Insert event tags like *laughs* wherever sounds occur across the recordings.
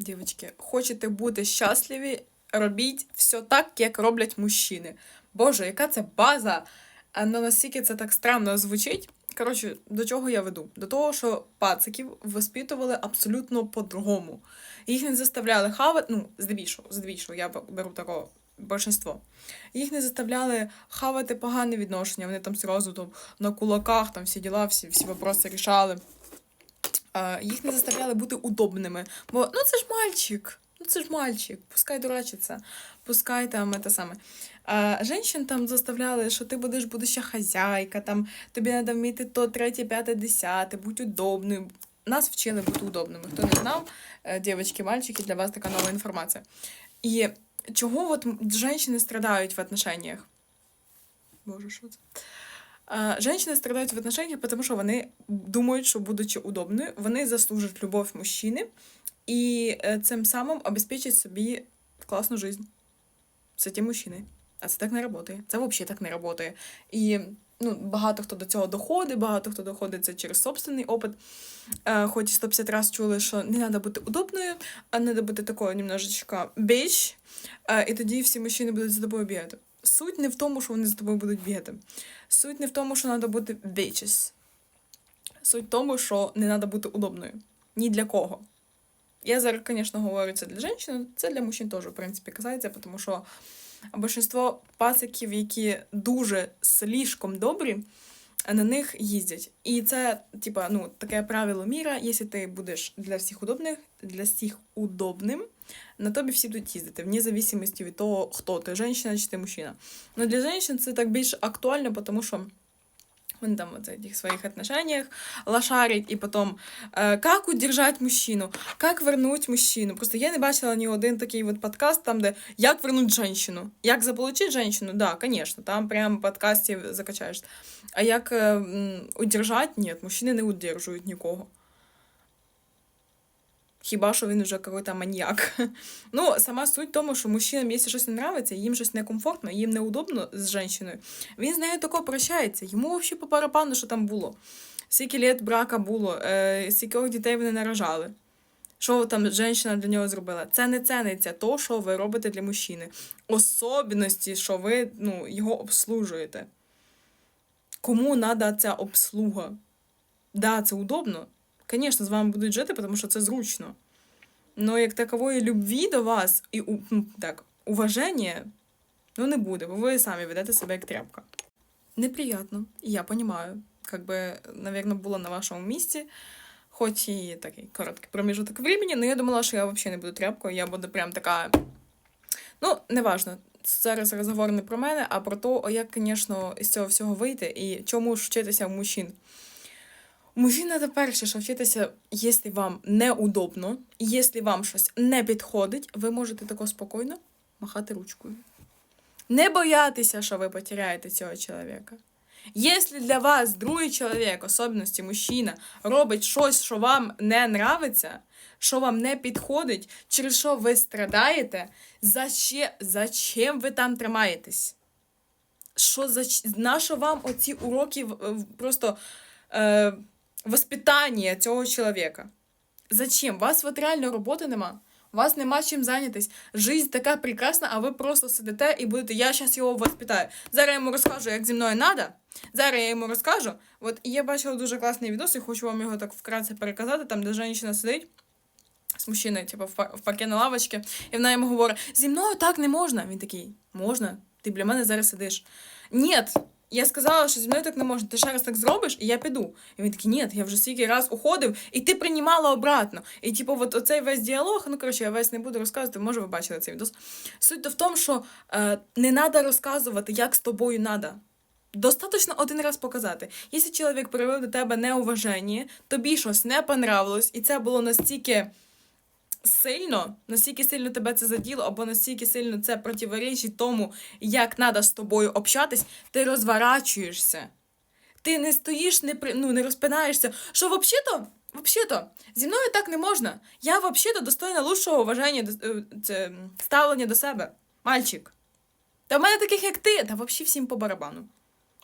Дівчатки, хочете бути щасливі, робіть все так, як роблять мужчини. Боже, яка це база? А ну наскільки це так странно звучить. Коротше, до чого я веду? До того, що пациків воспитували абсолютно по-другому. Їх не заставляли хавати, ну, здебільшого, здебільшого, я беру такого большинство. Їх не заставляли хавати погане відношення. Вони там зразу там, на кулаках, там всі діла, всі, всі вопроси рішали. Їх не заставляли бути удобними. Бо ну це ж мальчик. Ну це ж мальчик, пускай дурачиться, пускай там це саме. А женщин там заставляли, що ти будеш будуща хазяйка, там тобі треба вміти то, третє, п'яте, десяте, будь удобною. Нас вчили бути удобними. Хто не знав, е, дівчатки, мальчики, для вас така нова інформація. І чого от женщини страдають в отношениях? Боже, що це? А, Женщини страдають в отношениях, тому що вони думають, що будучи удобною, вони заслужать любов мужчини і е, цим самим обезпечать собі класну жизнь. Це ті мужчини. А це так не працює. Це взагалі так не працює. І ну, багато хто до цього доходить, багато хто доходить це через собственний опит. Е, хоч 150 разів чули, що не треба бути удобною, а не треба бути такою немножечко біч, е, і тоді всі мужчини будуть за тобою бігати. Суть не в тому, що вони за тобою будуть бігати. Суть не в тому, що треба бути bitches. Суть в тому, що не треба бути удобною. Ні для кого. Я зараз, звісно, говорю це для жінок, це для мужчин теж, в принципі, казається, тому що большинство пасиків, які дуже слишком добрі, на них їздять. І це, типа, ну, таке правило міра, якщо ти будеш для всіх удобних, для всіх удобним, на тобі всі будуть їздити, вне зависимості від того, хто ти, жінка чи ти мужчина. Но для жінок це так більш актуально, тому що вони там в этих своих отношениях лошарить, і потім, е, как удержать мужчину, как вернуть мужчину. Просто я не бачила ні один такий от подкаст, там, де як вернуть женщину. Як заполучить женщину? Да, конечно, там прям в закачаєш. А як е, удержать? Ні, мужчини не удержують нікого. Хіба що він вже какой-то маньяк. *laughs* Ну, сама суть в тому, що мужчинам, якщо щось не нравиться, їм щось некомфортно, їм неудобно з жінкою, він з нею тако прощається. Йому взагалі по барабану, що там було. Скільки літ брака було, е, скількох дітей вони наражали. Що там жінка для нього зробила? Це не ціниться то, що ви робите для мужчини. Особливості, що ви ну, його обслужуєте. Кому треба ця обслуга? Да, це удобно. Звісно, з вами будуть жити, тому що це зручно. Но як такової любві до вас і ну, так, уваження, ну не буде, бо ви самі ведете себе як тряпка. Неприятно, я понимаю. Как бы, наверное, була на вашому місці, хоч і такий короткий проміжуток времени, но я думала, що я взагалі не буду тряпкою, я буду прям така. Ну, неважно. Зараз розговор не про мене, а про те, як, звісно, з цього всього вийти і чому ж вчитися в мужчин. У мужчин треба перше, що вчитися, якщо вам неудобно, якщо вам щось не підходить, ви можете тако спокійно махати ручкою. Не боятися, що ви потеряєте цього чоловіка. Якщо для вас другий чоловік, особливості мужчина, робить щось, що вам не нравиться, що вам не підходить, через що ви страдаєте, зачем, зачем ви там тримаєтесь? Що за на що вам оці уроки просто е, воспитання цього чоловіка? Зачем? Вас от реально роботи нема. У вас нема чим зайнятись. Жизнь така прекрасна, а ви просто сидите і будете, я зараз його воспитаю. Зараз я йому розкажу, як зі мною надо. Зараз я йому розкажу. От я бачила дуже класний відос, і хочу вам його так вкратце переказати, там, де жінка сидить з мужчиною, типу, в, па- в парке на лавочці, і вона йому говорить: зі мною так не можна. Він такий, можна? Ти біля мене зараз сидиш. Ні, я сказала, що зі мною так не можна. Ти ще раз так зробиш, і я піду. І він такий, ні, я вже стільки раз уходив, і ти приймала обратно. І типу, от оцей весь діалог, ну коротше, я весь не буду розказувати, може, ви бачили цей відос. Суть то в тому, що е, не треба розказувати, як з тобою треба. Достаточно один раз показати. Якщо чоловік проявив до тебе неуваження, тобі щось не понравилось, і це було настільки сильно, настільки сильно тебе це заділо, або настільки сильно це противоречить тому, як треба з тобою общатись, ти розворачуєшся. Ти не стоїш, не, при- ну, не розпинаєшся. Що взагалі-то, взагалі-то, зі мною так не можна. Я взагалі-то достойна лучшого вважання, е, це, ставлення до себе. Мальчик. Та в мене таких, як ти, та взагалі всім по барабану.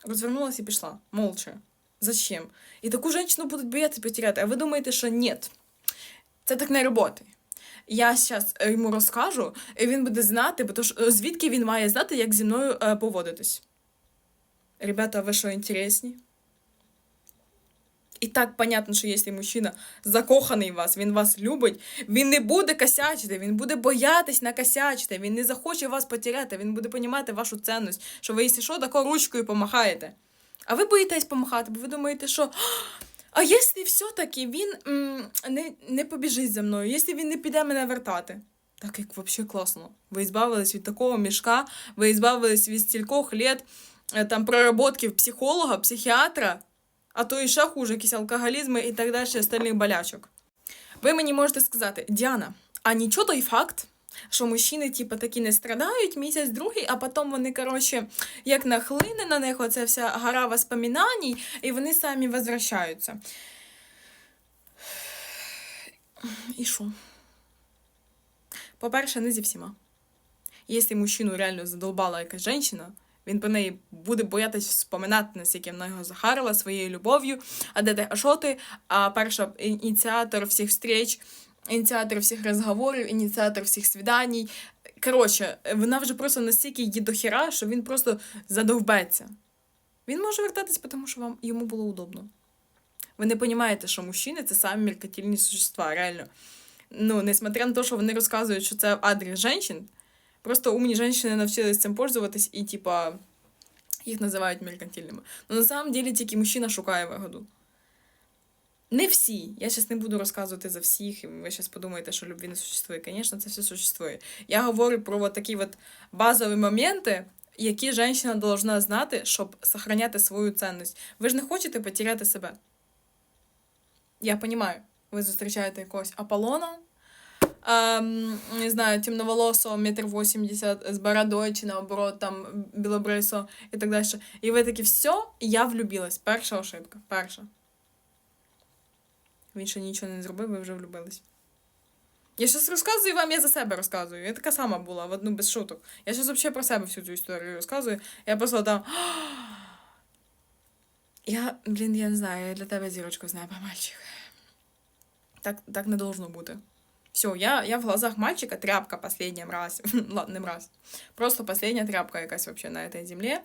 Розвернулася і пішла, молча. Зачем? І таку жінку будуть боятися потеряти, а ви думаєте, що ні. Це так не працює. Я зараз йому розкажу, і він буде знати, бо то ж, е, звідки він має знати, як зі мною е, поводитись. Ребята, ви що, інтересні? І так понятно, що якщо мужчина закоханий в вас, він вас любить, він не буде косячити, він буде боятись накосячити, він не захоче вас потеряти, він буде розуміти вашу цінність, що ви, якщо що, тако ручкою помахаєте. А ви боїтесь помахати, бо ви думаєте, що. А якщо все-таки він м, не, не побіжить за мною, якщо він не піде мене вертати. Так як взагалі класно. Ви збавились від такого мішка, ви збавились від стількох лет е, там проработків психолога, психіатра, а то і ще хуже, якісь алкоголізми і так далі, остальних болячок. Ви мені можете сказати, Діана, а нічого той факт, що мужчини, типу, такі не страдають місяць другий, а потім вони, коротше, як нахлине на них оця вся гора воспоминань, і вони самі возвращаються. І що? По-перше, не зі всіма. Якщо мужчину реально задолбала якась жінка, він по неї буде боятись вспоминати, наскільки вона його захарила своєю любов'ю. А де ти, а що ти? А перша ініціатор всіх встреч, ініціатор всіх розговорів, ініціатор всіх свіданій. Коротше, вона вже просто настільки її до хіра, що він просто задовбеться. Він може вертатись, тому що вам йому було удобно. Ви не розумієте, що мужчини це самі меркатильні существа, реально. Ну, несмотря на те, що вони розказують, що це адрес жінок, просто умні жінки навчились цим пользуватись і, типа, їх називають меркантильними. Ну, на самом деле, тільки мужчина шукає вигоду. Не всі. Я зараз не буду розказувати за всіх, і ви зараз подумаєте, що любві не существує. Звісно, це все существує. Я говорю про от такі от базові моменти, які жінка должна знати, щоб сохраняти свою цінність. Ви ж не хочете потеряти себе. Я розумію, ви зустрічаєте якогось Аполлона, ем, не знаю, темноволосого, метр вісімдесят, з бородою, чи наоборот, там, білобрисо і так далі. І ви такі, все, я влюбилась. Перша ошибка. Перша. Він ще нічого не зробив, ви вже влюбились. Я щось розказую вам, я за себе розказую. Я така сама була в одну без шуток. Я зараз взагалі про себе всю цю історію розказую. Я просто там. Я, блін, я не знаю, я для тебе зірочку знаю, мальчик. Так, так не должно бути. Все, я, я в глазах мальчика тряпка последний раз. *laughs* Ладно, не раз. Просто последня тряпка якась вообще на этой землі.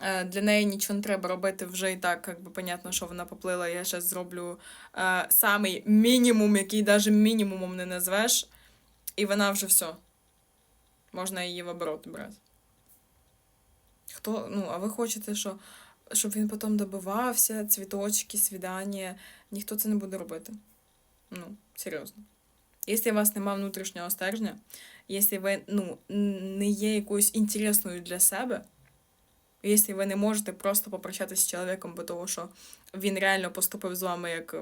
Е, Для неї нічого не треба робити вже і так, як би понятно, що вона поплила. Я зараз зроблю е, самий мінімум, який навіть мінімумом не назвеш. І вона вже все. Можна її в оборот брати. Хто, ну, а ви хочете, що, щоб він потім добивався, цвіточки, свідання. Ніхто це не буде робити. Ну, серйозно. Якщо у вас немає внутрішнього стержня, якщо ви ну, не є якоюсь інтересною для себе, якщо ви не можете просто попрощатися з чоловіком, бо того, що він реально поступив з вами як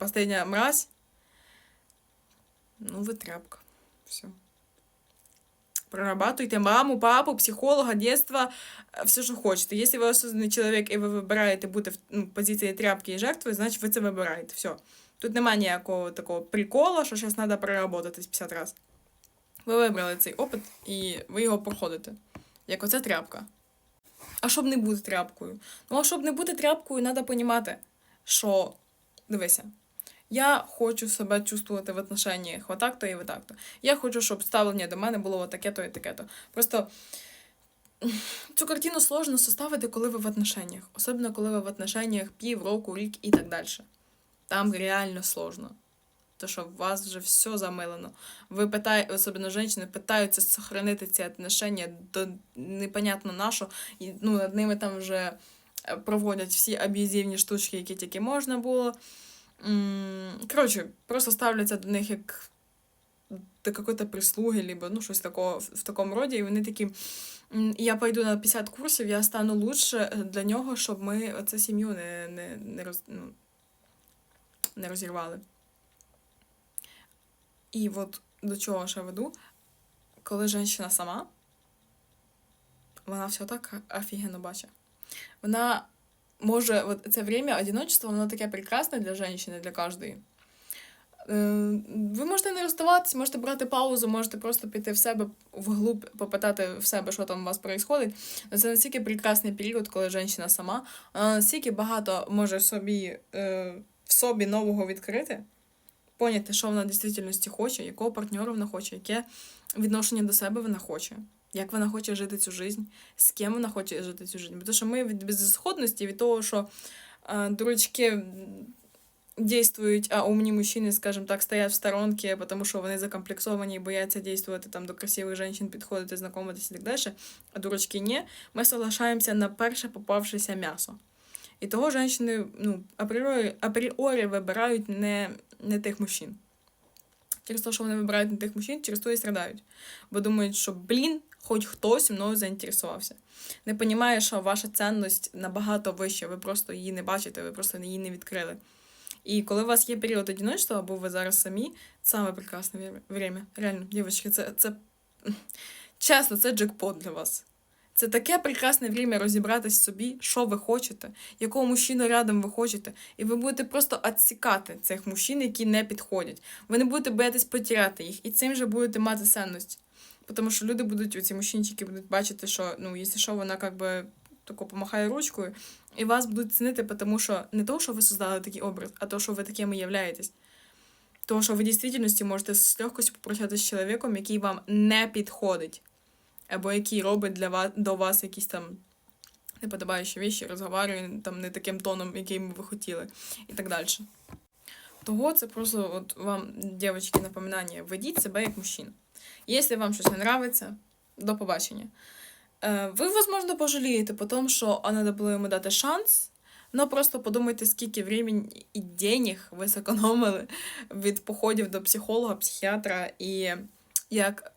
остання мразь, ну ви тряпка. Все. Прорабатуйте маму, папу, психолога, дитинства, все, що хочете. Якщо ви осознаний чоловік і ви вибираєте бути в ну, позиції тряпки і жертви, значить ви це вибираєте. Все. Тут немає ніякого такого приколу, що зараз треба переработатись 50 разів. Ви вибрали цей опит і ви його проходите. Як оце тряпка. А щоб не бути тряпкою? Ну, а щоб не бути тряпкою, треба розуміти, що дивися. Я хочу себе чувствувати в отношеннях отак-то і отак-то. Я хочу, щоб ставлення до мене було таке-то і таке-то. Просто цю картину сложно составити, коли ви в отношеннях. Особливо, коли ви в отношеннях півроку, рік і так далі. Там реально сложно. То, що у вас вже все замилено. Ви питаєте, особливо жінки, питаються сохранити ці отношення до непонятно на що. І ну, над ними там вже е, проводять всі аб'юзивні штучки, які тільки можна було. Коротше, просто ставляться до них як до какої-то прислуги, либо ну, щось такого в такому роді, і вони такі. Я пойду на 50 курсів, я стану лучше для нього, щоб ми оце сім'ю не, не, не, роз, ну, не розірвали. І от до чого ще веду, коли жінка сама, вона все так офігенно бачить. Вона може, от це время одиночества, воно таке прекрасне для жінки, для кожної. Е, Ви можете не розставатись, можете брати паузу, можете просто піти в себе вглуб, попитати в себе, що там у вас відбувається. Це настільки прекрасний період, коли жінка сама, вона настільки багато може собі, е, собі нового відкрити. поняти, що вона в дійсності хоче, якого партнера вона хоче, яке відношення до себе вона хоче, як вона хоче жити цю жизнь, з ким вона хоче жити цю жизнь. Тому що ми від безісходності, від того, що е, дурачки дійствують, а умні мужчини, скажімо так, стоять в сторонці, тому що вони закомплексовані і бояться дійствувати там до красивих жінок, підходити, знайомитися і так далі, а дурачки ні, ми соглашаємося на перше попавшеся м'ясо. І того жінки ну, апріорі, апріорі вибирають не, не тих мужчин. Через те, що вони вибирають не тих мужчин, через то і страдають. Бо думають, що, блін, хоч хтось мною заінтересувався. Не розуміє, що ваша цінність набагато вища, ви просто її не бачите, ви просто її не відкрили. І коли у вас є період одиночества, або ви зараз самі, саме прекрасне время. Реально, дівчатки, це, це *laughs* чесно, це джекпот для вас. Це таке прекрасне время розібратись собі, що ви хочете, якого мужчину рядом ви хочете, і ви будете просто відсікати цих мужчин, які не підходять. Ви не будете боятись потеряти їх, і цим же будете мати цінність. Тому що люди будуть, ці мужчинчики будуть бачити, що ну, якщо що, вона як тако помахає ручкою, і вас будуть цінити, тому що не то, що ви создали такий образ, а то, що ви такими являєтесь. Тому що ви в дійсності можете з легкостю попрощатися з чоловіком, який вам не підходить, або який робить для вас до вас якісь там неподобаючі речі, розговорює там не таким тоном, яким ви хотіли, і так далі. Того це просто от вам, дівчатки, напоминання, ведіть себе як мужчина. Якщо вам щось не нравиться, до побачення. Е, Ви, возможно, пожалієте по тому, що а треба було йому дати шанс, але просто подумайте, скільки времени і денег ви зекономили від походів до психолога, психіатра, і як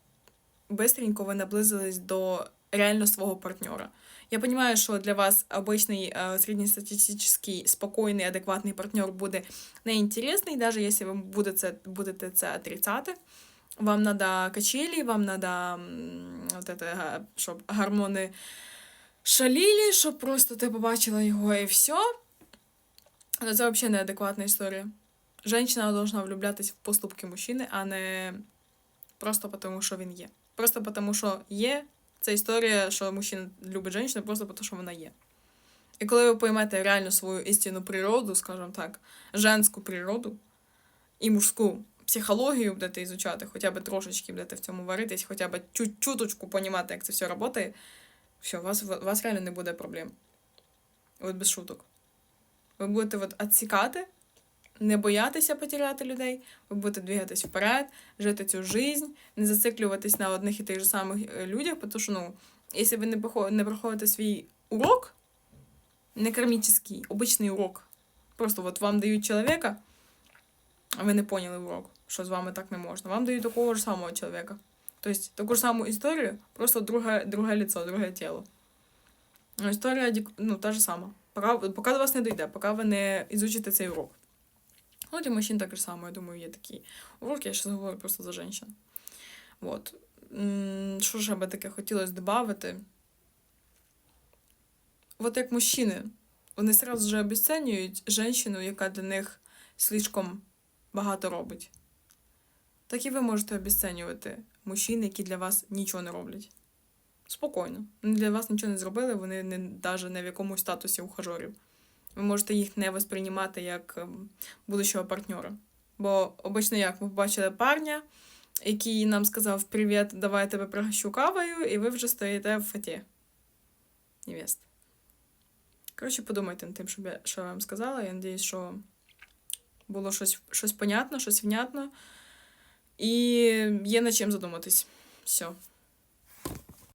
бистренько ви наблизились до реально свого партнера. Я понимаю, що для вас обычный э, среднестатистический, спокійний, адекватний партнер буде неінтересний, навіть якщо ви будете, будете це отрицати. Вам надо качелі, вам надо м, от это, га- щоб гормони шаліли, щоб просто ти побачила його і все. Але це взагалі неадекватна історія. Женщина должна влюблятись в поступки мужчини, а не просто тому, що він є. Просто тому, що є. Це історія, що мужчина любить жінку просто тому, що вона є. І коли ви поймете реально свою істинну природу, скажімо так, женську природу і мужську психологію будете ізучати, хоча б трошечки будете в цьому варитись, хоча б чуточку понімати, як це все працює, все, у вас, у вас реально не буде проблем. От без шуток. Ви будете от не боятися потеряти людей, ви будете двигатись вперед, жити цю жизнь, не зациклюватись на одних і тих же самих е, людях, тому що, ну, якщо ви не проходите свій урок, не кармічний, обичний урок, просто от вам дають чоловіка, а ви не поняли урок, що з вами так не можна. Вам дають такого ж самого чоловіка. Тобто таку ж саму історію, просто друге, друге лицо, друге тіло. Ну, Історія ну, та ж сама. Поки, поки до вас не дійде, поки ви не ізучите цей урок. Ну, для мужчин так же само, я думаю, є такі уроки, я зараз говорю просто за жінчин. Вот. Що ж би таке хотілося додати? От як мужчини, вони сразу же обесценюють жінку, яка для них слишком багато робить. Так і ви можете обесценювати мужчин, які для вас нічого не роблять. Спокійно. Вони для вас нічого не зробили, вони не, навіть не в якомусь статусі ухажорів. Ви можете їх не восприймати як ем, будущого партнера. Бо обично як ми побачили парня, який нам сказав Привіт, давай я тебе пригощу кавою, і ви вже стоїте в фаті. Невест. Коротше, подумайте над тим, що я, що я вам сказала. Я надіюсь, що було щось, щось понятно, щось внятно. І є над чим задуматись. Все.